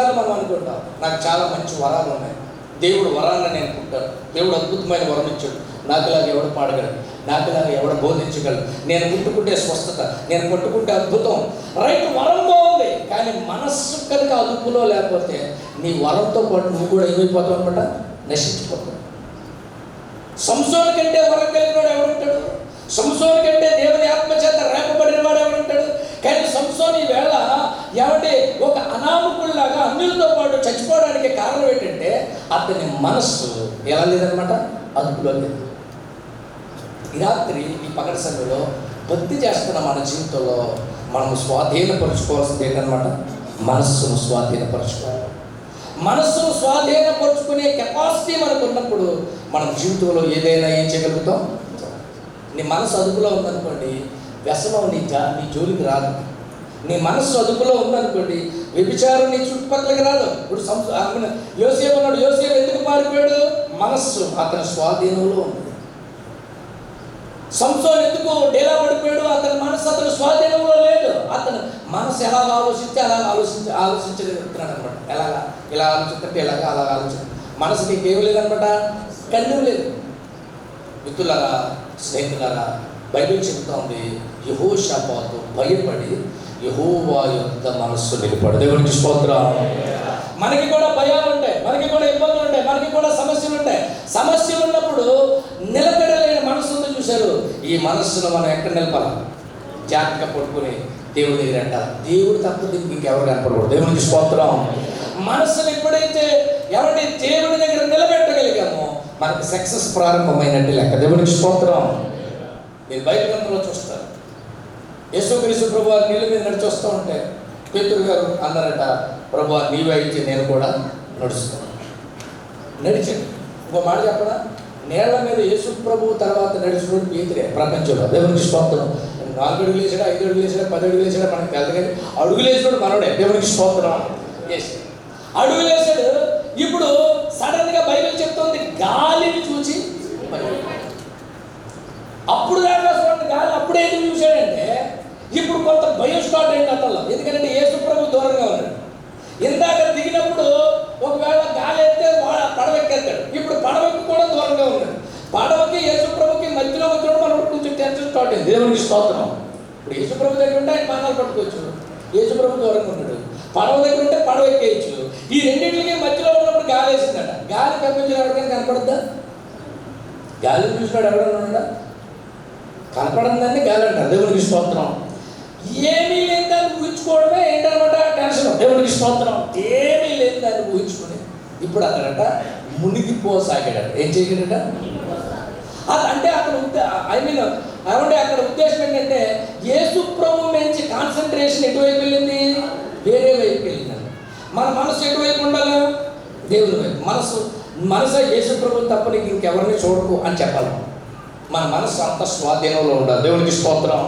కొన్నిసార్లు మనం అనుకుంటాం. నాకు చాలా మంచి వరాలు ఉన్నాయి. దేవుడు వరాన్ని నేను అనుకుంటాను దేవుడు అద్భుతమైన వరం ఇచ్చాడు. నాకులాగా ఎవడు పాడగలడు? నాకులాగా ఎవడు బోధించగలడు? నేను ముట్టుకుంటే స్వస్థత నేను పట్టుకుంటే అద్భుతం. రైట్ వరం బాగుంది. కానీ మనస్సు కనుక అదుపులో లేకపోతే నీ వరంతో పాటు నువ్వు కూడా ఏమైపోతావు అనమాట నశించిపోతావు. సంసోని కంటే వరం కలిగిన వాడు ఎవడుంటాడు సంసోని కంటే దేవుని ఆత్మచేత రేపబడిన వాడు ఎవడుంటాడు కానీ సంసోని వేళ ఏమంటే ఒక అనామకుల్లాగా అన్యులతో పాటు చచ్చిపోవడానికి కారణం ఏంటంటే అతని మనస్సు ఎలా లేదనమాట అదుపులో లేదు. ఈ రాత్రి ఈ పగటి సమయంలో భక్తి చేస్తున్న మన జీవితంలో మనం స్వాధీనపరుచుకోవాల్సింది ఏంటనమాట మనస్సును స్వాధీనపరచుకోవాలి. మనస్సును స్వాధీనపరుచుకునే కెపాసిటీ మనకు ఉన్నప్పుడు మనం జీవితంలో ఏదైనా ఏం చేయగలుగుతాం? నీ మనసు అదుపులో ఉందనుకోండి వ్యసనం నీ జా నీ జోలికి రాదు. నీ మనస్సు అదుపులో ఉందనుకోండి వ్యభిచారం నీ చుట్టుపక్కలకి రాదు. ఇప్పుడు సంస యోసేపు ఉన్నాడు. యోసేపు ఎందుకు మారిపోయాడు? మనస్సు అతని స్వాధీనంలో ఉంది. సంసోన్ ఎందుకు డేలా పడిపోయాడు? అతని మనసు అతని స్వాధీనంలో లేదు. అతను మనసు ఎలా ఆలోచిస్తే అలా ఆలోచించి ఆలోచించగలుగుతున్నాడు అనమాట. ఎలాగా? ఇలా ఆలోచిస్తుంటే ఎలాగా అలా ఆలోచించ మనసు నీకు ఏమి లేదనమాట కన్ను లేదు. మిత్రులారా స్నేహితులారా బైబిల్ చెబుతోంది యహోషాపాతో భయపడి యహోవా యొక్క మనస్సు నిలబడి దేవునికి స్తోత్రం. మనకి కూడా భయాలు ఉంటాయి మనకి కూడా ఇబ్బందులు ఉంటాయి మనకి కూడా సమస్యలు ఉంటాయి సమస్యలు ఉన్నప్పుడు నిలబడలేని మనసు ఉంది చూశారు. ఈ మనస్సును మనం ఎక్కడ నిలపాలి? జాగ్రత్తగా పట్టుకుని దేవుడి దగ్గర అంట దేవుడు తప్ప దీనికి ఇంకెవరు కనపడకూడదు దేవునికి స్తోత్రం. మనస్సును ఎప్పుడైతే ఎవరి దేవుడి దగ్గర నిలబెట్టగలిగామో మనకి సక్సెస్ ప్రారంభమైనట్టు లెక్క. దేవునికి స్తోత్రం. మీరు బయట గ్రంథంలో చూస్తారు యేసుక్రీస్తు ప్రభు నీళ్ళ మీద నడిచి వస్తూ ఉంటే పేతురు గారు అన్నారట ప్రభు నీవే ఇచ్చి నేను కూడా నడుస్తాను. నడిచాడు ఇంకో మాట చెప్పడా నేల మీద యేసు ప్రభు తర్వాత నడిచినోడు పేతురే ప్రపంచంలో. దేవునికి స్తోత్రం. నాలుగు అడుగులు వేసాడు ఐదు అడుగులు వేసాడు పది అడుగులు వేసాడు మనకి తెలుసు అడుగులు వేసినప్పుడు మనోడే దేవునికి స్తోత్రం. ఎస్ అడుగులు వేసాడు. ఇప్పుడు సడన్గా బైబిల్ చెప్తోంది గాలిని చూసి అప్పుడు గాలి అప్పుడే చూశాడు. స్టార్ట్ అయింది అతను ఎందుకంటే యేసు ప్రభు దూరంగా ఉన్నాడు. ఇందాక దిగినప్పుడు ఒకవేళ గాలి అయితే వాడు పడవెక్కేస్తాడు ఇప్పుడు పడవకి కూడా దూరంగా ఉన్నాడు. పడవకి యేసు ప్రభుకి మధ్యలో వచ్చినప్పుడు మనం కొంచెం టెన్షన్ స్టార్ట్ అయింది. దేవునికి స్తోత్రం. ఇప్పుడు యేసు ప్రభు దగ్గర ఉంటే ఆయన పానాలు పట్టుకోవచ్చు. యేసు ప్రభు దూరంగా ఉన్నాడు. పడవ దగ్గర ఉంటే పడవ ఎక్కేయచ్చు. ఈ రెండింటికి మధ్యలో ఉన్నప్పుడు గాలి వేసిందట. గాలి కప్పించిన ఎవరికైనా కనపడద్దా? గాలిని చూసినాడు ఎవడన్నా ఉన్నాడా? కనపడిందని గాలి అంటారు. దేవునికి స్తోత్రం. ఏమీ లేని దాన్ని ఊహించుకోవడమే ఏంటనమాట టెన్షన్ దేవునికి స్తోత్రం. ఏమీ లేని దాన్ని ఊహించుకుని ఇప్పుడు అతడట మునిగిపోసాగాడట ఏం చేయగలట అంటే అక్కడ ఐ మీన్ ఏమంటే అక్కడ ఉద్దేశం ఏంటంటే యేసు ప్రభు నుంచి కాన్సన్ట్రేషన్ ఎటువైపు వెళ్ళింది? వేరే వైపు వెళ్ళింది మన మనసు ఎటువైపు ఉండాలి? దేవుని వైపు. మనసు మనసు యేసు ప్రభు తప్ప నీకు ఇంకెవరిని చూడకు అని చెప్పాలి. మన మనసు అంత స్వాధీనంలో ఉండాలి. దేవునికి స్తోత్రం.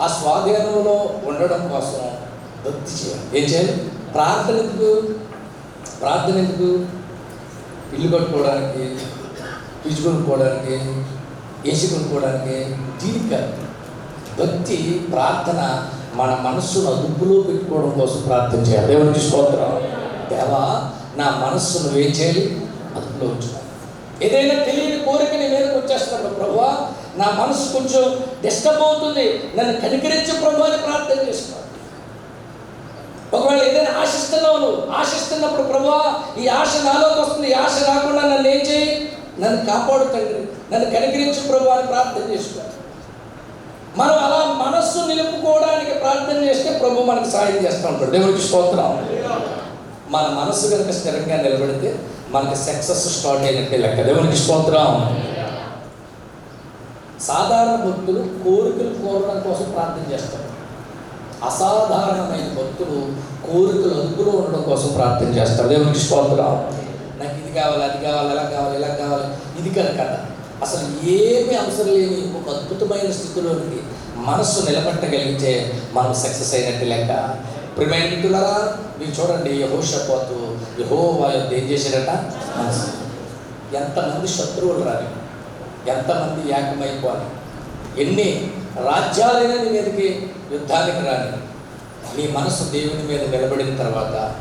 ఆ స్వాధీనంలో ఉండడం కోసం భక్తి చేయాలి. ఏం చేయాలి? ప్రార్థన ఎందుకు? ప్రార్థన ఎందుకు? ఇల్లు కట్టుకోవడానికి ఫ్రిడ్జ్ కొనుక్కోవడానికి ఏసీ కొనుక్కోవడానికి దీనికి కాదు. భక్తి ప్రార్థన మన మనస్సును అదుపులో పెట్టుకోవడం కోసం ప్రార్థన చేయాలి. దేవుడికి స్తోత్రం. దేవా నా మనస్సును నువ్వేం చేయాలి? అదుపులో ఉంచుకోవాలి ఏదైనా తెలియని కోరిక నీ మీదకి వచ్చేస్తున్నాడు ప్రభువా నా మనసు కొంచెం డిస్టర్బ్ అవుతుంది నన్ను కనికరించే ప్రభు అని ప్రార్థన చేసుకోవాలి ఒకవేళ ఏదైనా ఆశిస్తున్నావు నువ్వు ఆశిస్తున్నప్పుడు ప్రభువా ఈ ఆశ నాలోకి వస్తుంది ఈ ఆశ రాకుండా నన్ను ఏం చేయి? నన్ను కాపాడు తండ్రి. నన్ను కనికరించు ప్రభు అని ప్రార్థన చేసుకోవాలి మనం అలా మనస్సు నిలుపుకోవడానికి ప్రార్థన చేస్తే ప్రభు మనకు సాయం చేస్తూ ఉంటాడు. దేవుడికి స్తోత్రం. మన మనస్సు కనుక స్థిరంగా నిలబడితే మనకి సక్సెస్ స్టార్ట్ అయినట్టే లెక్క. దేవునికి స్తోత్రం. సాధారణ భక్తులు కోరికలు కోరడం కోసం ప్రార్థన చేస్తారు. అసాధారణమైన భక్తులు కోరికలు అదుపులో ఉండడం కోసం ప్రార్థన చేస్తారు. దేవునికి స్తోత్రం. నాకు ఇది కావాలి అది కావాలి ఎలా కావాలి ఇలా కావాలి. ఇది కాదు కదా అసలు ఏమీ అవసరం లేని ఒక అద్భుతమైన స్థితిలోనికి మనస్సు నిలబెట్టగలిగితే మనం సక్సెస్ అయినట్టు లెక్క. ప్రిమైంటులరా మీరు చూడండి యహోషపోతు యహోవా ఏం చేశాడట మనసు ఎంతమంది శత్రువులు రాని ఎంతమంది ఏకమైపోవాలి? ఎన్ని రాజ్యాలైనా నీ మీదకి యుద్ధానికి రాని నీ మనసు దేవుని మీద నిలబడిన తర్వాత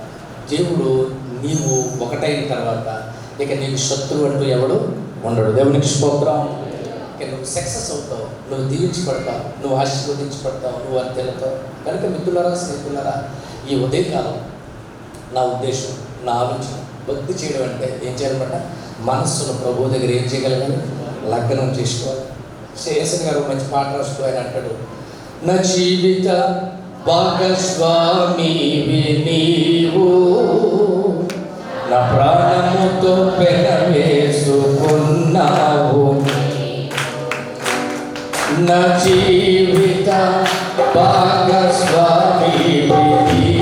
దేవుడు నీవు ఒకటైన తర్వాత ఇక నీకు శత్రువు అంటూ ఎవడు ఉండడు. దేవునికి స్తోత్రం. ఇక నువ్వు సక్సెస్ అవుతావు. నువ్వు దీవించబడతావు. నువ్వు ఆశీర్వదించబడతావు. నువ్వు అత్యలతో కనుక మిత్రులరా స్నేహితులరా ఈ ఉదయకాలం నా ఉద్దేశం నా ఆలోచన భక్తి చేయడం అంటే ఏం చేయాలన్నమాట? మనస్సును ప్రభు దగ్గర ఏం చేయగలగాలి? లగ్నం చేసుకోవాలి. శ్రేయసన్ గారు మంచి పాట రాస్తూ ఆయన అంటాడు నా జీవిత భాగస్వామి నీవు నా ప్రాణముతో పెనవేసుకున్నావు నా జీవిత భాగస్వామి నీవు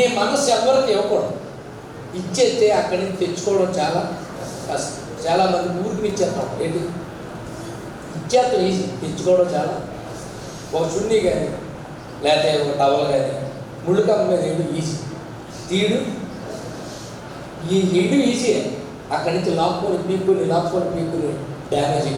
నీ మనసు ఎవరికి ఇవ్వకూడదు. ఇచ్చేస్తే అక్కడి నుంచి తెచ్చుకోవడం చాలా కష్టం చాలా మంది ఊరికి ఇచ్చేస్తాం ఏంటి? ఇచ్చేస్తాం ఈజీ తెచ్చుకోవడం చాలా. ఒక చున్నీ కానీ లేకపోతే ఒక టవల్ కానీ ముళ్ళుకమ్మ మీద ఏడు ఈజీ. తీడు ఈ ఎడు ఈజీ అక్కడి నుంచి లాక్కొని పీక్కుని లాక్కొని పీక్కుని డ్యామేజ్